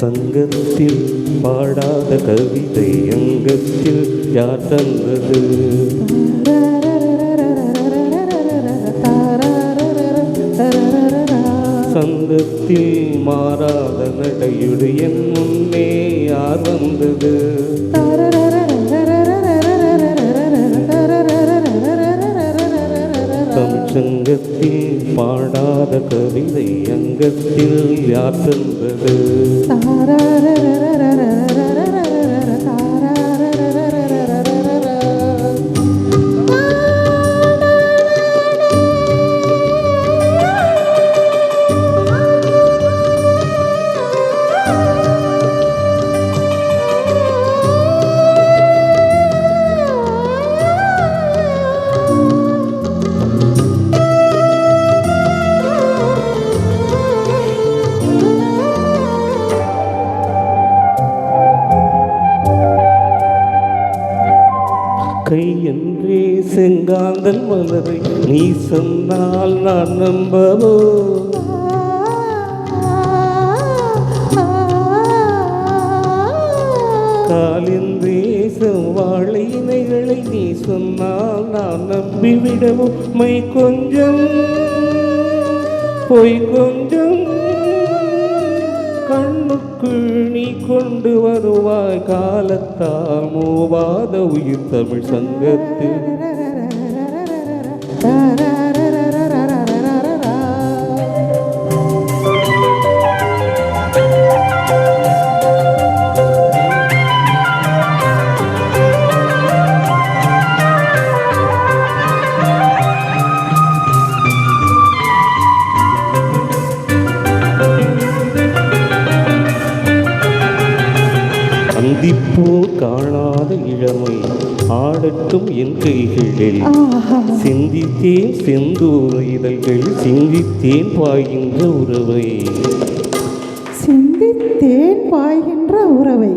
சங்கத்தில் பாடாத கவிதை அங்கத்தில் யார் தந்தது? சந்தத்தில் மாறாத நடையுடைய முன்னே யார் வந்தது? தமிழ் சங்கத்தில் பாடாத கவிதை அங்கத்தில் யார் சொல்வது வார்த்தை என்றே செங்காந்தன் மலரை நீ சொன்னால் நான் நம்பவோ? காலின்றே செவ்வாழை இணைகளை நீ சொன்னால் நான் நம்பிவிடவும் மை கொஞ்சம். பொய் கொஞ்சம் கொண்டு வருவாய் காலத்தால் மூவாத உயிர் தமிழ் சங்கத்தில். சிரிப்போர் காணாத இளமை ஆடட்டும் என் கைகளில். சிந்தித்தேன் செந்தூர இதழ்கள் சிந்தித்தேன் பாய்கின்ற உறவை. சிந்தித்தேன் பாய்கின்ற உறவை.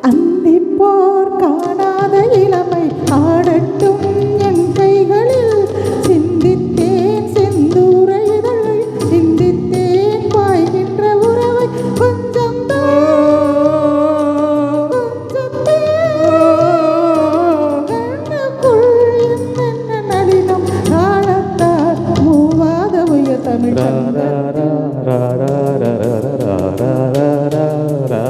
அந்த அந்திப்போர் காணாத இளமை ஆடட்டும்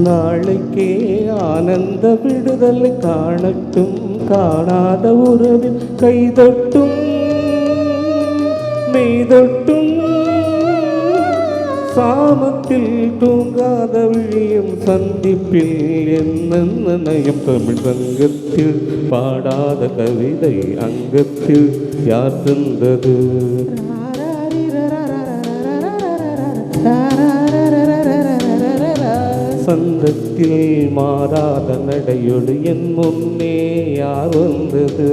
நாளைக்கே ஆனந்த விடுதல் காணட்டும் காணாத உறவில் கைதொட்டும் மெய்தொட்டும் சாமத்தில் தூங்காத விழியும் சந்திப்பில் என்ன நயம் தமிழ் சங்கத்தில் பாடாத கவிதை அங்கத்தில் யார் தந்தது? வசந்தத்தில் மாறாத நடையொடு என் முன்னே யார் வந்தது?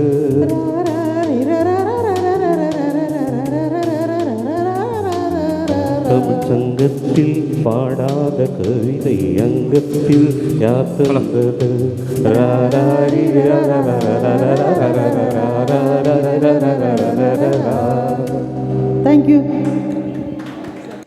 சங்கத்தில் பாடாத கவிதை அங்கத்தில் யார் தந்தது? ராராரி தேங்க்யூ